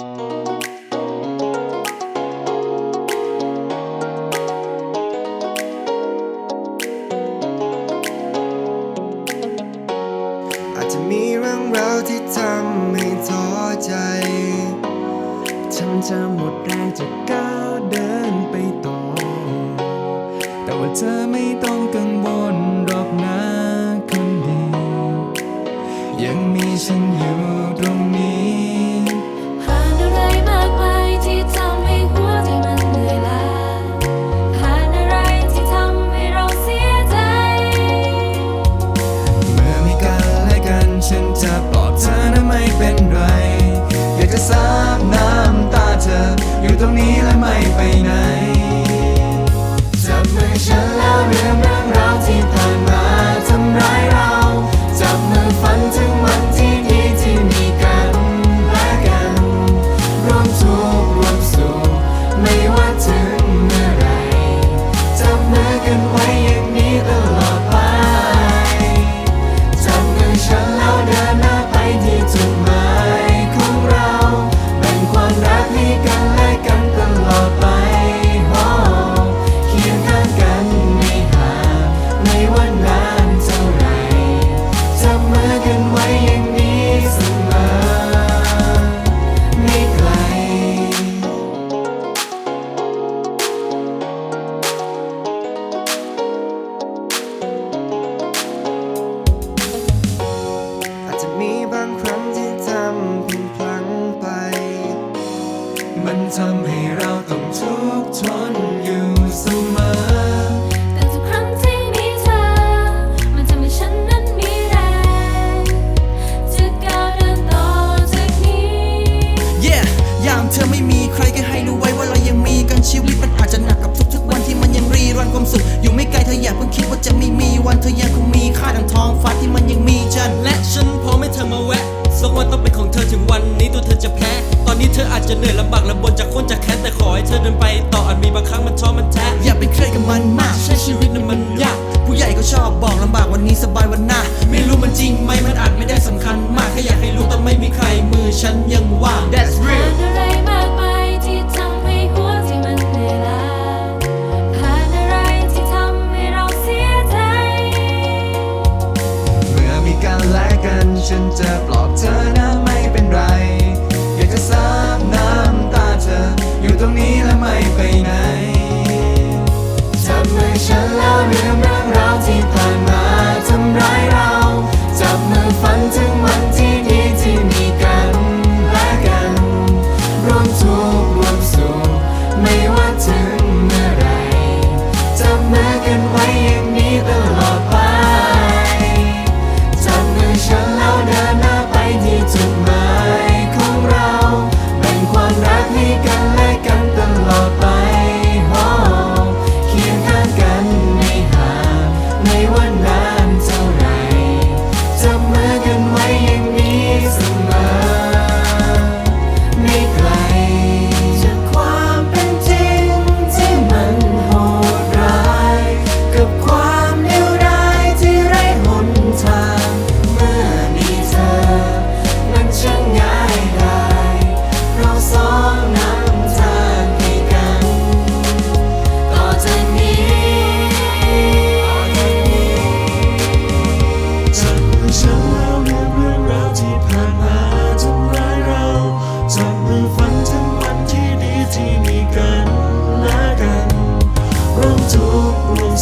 อาจจะมีเรื่องราวที่ทำให้ท้อใจทำจะหมดแรงจะก้าวเดินไปต่อ แต่ว่าเธอไม่ต้องกังวล อยู่ตรงนี้และไม่ไปไหน แต่ทุกครั้งที่มีเธอ มันทำให้ฉันนั้นมีแรง จะก้าวเดินต่อจากนี้ yeah ยามเธอไม่มีใครก็ให้รู้ไว้ว่าเรายังมีกันชีวิตมันอาจจะหนักกับทุกๆวันที่มันยังรีรันความสุข อยู่ไม่ไกลเธออย่าเพิ่งคิดว่าจะไม่มีวันเธอยังคงมีค่าดังทองฟ้าที่มันยังมีจนและฉันพอให้เธอมาแวะสักวันต้องเป็นของเธอถึงวันนี้ตัวเธอจะแพ้ ตอนนี้เธออาจจะเหนื่อยลำบากลำบนจากคนจาก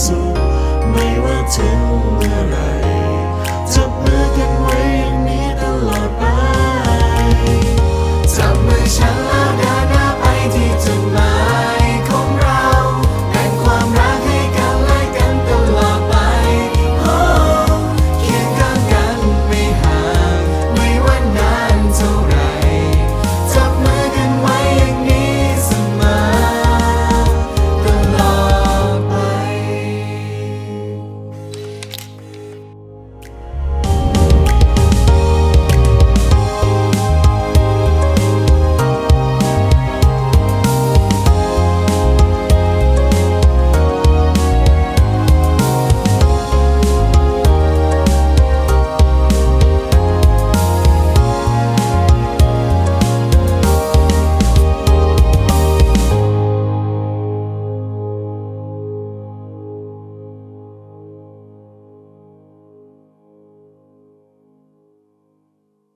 สุขไม่ว่าถึง